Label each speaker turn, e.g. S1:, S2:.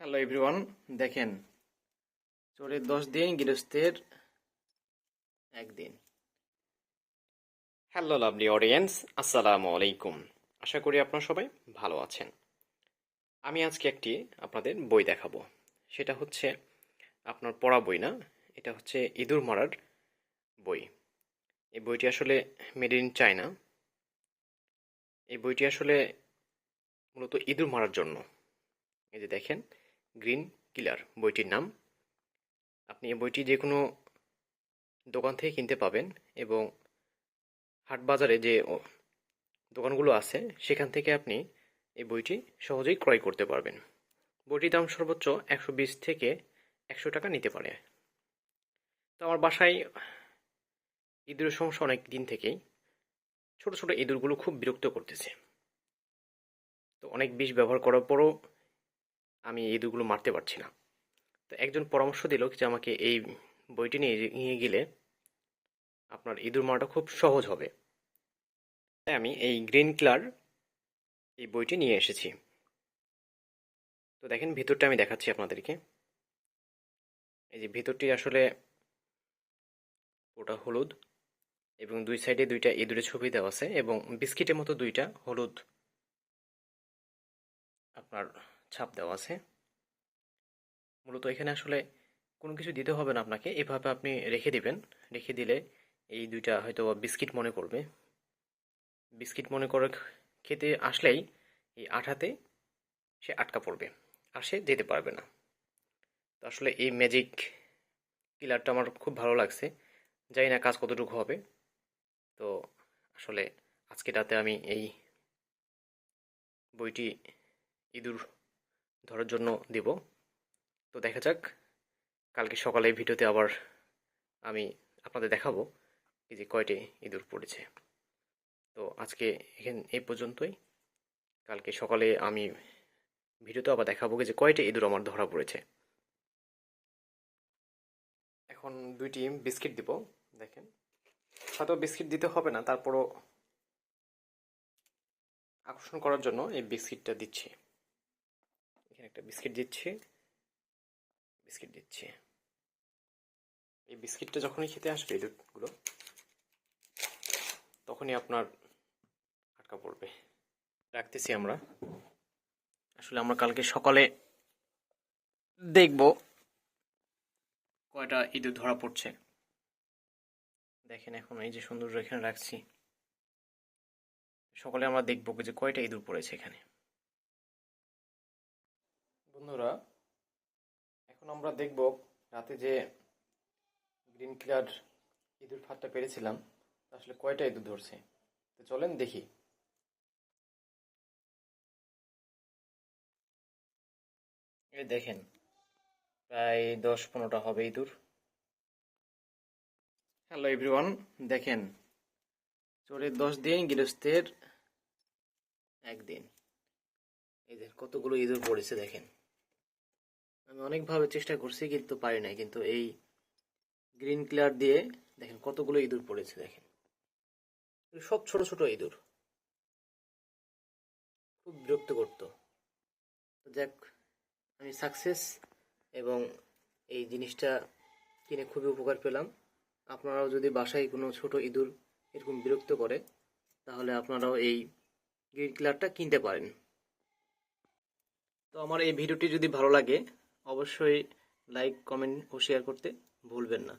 S1: Hello everyone দেখেন, চোরের দশ দিন, গৃহস্থের একদিন। হ্যালো লাভলি অডিয়েন্স আসসালামু আলাইকুম। আশা করি আপনারা সবাই ভালো আছেন। আমি আজকে একটি আপনাদের বই দেখাবো। সেটা হচ্ছে আপনার পড়া বই না? এটা হচ্ছে ইঁদুর মারার বই। এই বইটি আসলে মেড ইন চায়না এই বইটি আসলে মূলত ইঁদুর মারার জন্য। এই যে দেখেন গ্রিন কিলার বইটির নাম। আপনি এই বইটি যে কোনো দোকান থেকে কিনতে পাবেন এবং হাট বাজারে যে দোকানগুলো আছে, সেখান থেকে আপনি এই বইটি সহজেই ক্রয় করতে পারবেন। বইটির দাম সর্বোচ্চ একশো বিশ থেকে একশো টাকা নিতে পারে। তো আমার বাসায় ইঁদুরের সমস্যা অনেক দিন থেকেই। ছোট ছোট ইঁদুরগুলো খুব বিরক্ত করতেছে। তো অনেক বিষ ব্যবহার করার পরও আমি এই ইঁদুরগুলো মারতে পারছি না। তো একজন পরামর্শ দিল যে আমাকে এই বইটি নিয়ে নিয়ে গেলে আপনার ইঁদুর মারাটা খুব সহজ হবে। তাই আমি এই গ্রিন ক্লার এই বইটি নিয়ে এসেছি। তো দেখেন ভিতরটা আমি দেখাচ্ছি আপনাদেরকে। এই যে ভিতরটি আসলে ওটা হলুদ এবং দুই সাইডে দুইটা ইঁদুরের ছবি দেওয়া আছে এবং বিস্কিটের মতো দুইটা হলুদ আপনার ছাপ দেওয়া আছে। মূলত এখানে আসলে কোনো কিছু দিতে হবে না আপনাকে। এভাবে আপনি রেখে দিবেন। রেখে দিলে এই দুইটা হয়তো বিস্কিট মনে করবে। বিস্কিট মনে করে খেতে আসলেই এই আঠাতে সে আটকা পড়বে আর সে যেতে পারবে না। তো আসলে এই ম্যাজিক কিলারটা আমার খুব ভালো লাগছে। জানি না কাজ কতটুকু হবে। তো আসলে আজকে রাতে আমি এই বইটি ইঁদুর ধরার জন্য দেব। তো দেখা যাক, কালকে সকালে ভিডিওতে আবার আমি আপনাদের দেখাবো যে কয়টি ইঁদুর পড়েছে। তো আজকে এখান, এই পর্যন্তই। কালকে সকালে আমি ভিডিওতে আবার দেখাবো যে কয়টি ইঁদুর আমার ধরা পড়েছে। এখন দুইটি বিস্কিট দিব, দেখেন। হয়তো বিস্কিট দিতে হবে না, তারপরও আকর্ষণ করার জন্য এই বিস্কিটটা দিচ্ছি। এখানে একটা বিস্কিট দিচ্ছি। বিস্কিট দিচ্ছি। এই বিস্কিটটা যখনই খেতে আসবে, এই দুধগুলো, তখনই আপনার আটকা পড়বে। রাখতেছি আমরা। আসলে আমরা কালকে সকালে দেখব কয়টা ইঁদুর ধরা পড়ছে। দেখেন এখন এই যে সুন্দর এখানে রাখছি। সকালে আমরা দেখব যে কয়টা ইঁদুর পড়েছে এখানে। বন্ধুরা, এখন আমরা দেখব রাতে যে গ্রিন ক্লিয়ার ইঁদুর ফাঁদটা পেরেছিলাম আসলে কয়টা ইঁদুর ধরছে? তো চলেন দেখি। এই দেখেন, প্রায় দশ পনেরোটা হবে ইঁদুর। হ্যালো এভরিওয়ান, দেখেন, চোরের দশ দিন, গৃহস্থের একদিন। এই কতগুলো ইঁদুর পড়েছে, দেখেন। আমি অনেকভাবে চেষ্টা করছি, কিন্তু পারি নাই। কিন্তু এই গ্রিন ক্লিয়ার দিয়ে দেখেন কতগুলো ইঁদুর পড়েছে, দেখেন। সব ছোট ছোট ইঁদুর। খুব বিরক্ত করতো যাক, আমি সাকসেস এবং এই জিনিসটা কিনে খুবই উপকার পেলাম। আপনারাও যদি বাসায় কোনো ছোট ইঁদুর এরকম বিরক্ত করে, তাহলে আপনারাও এই গ্রিন ক্লিয়ারটা কিনতে পারেন। তো আমার এই ভিডিওটি যদি ভালো লাগে অবশ্যই লাইক কমেন্ট ও শেয়ার করতে ভুলবেন না।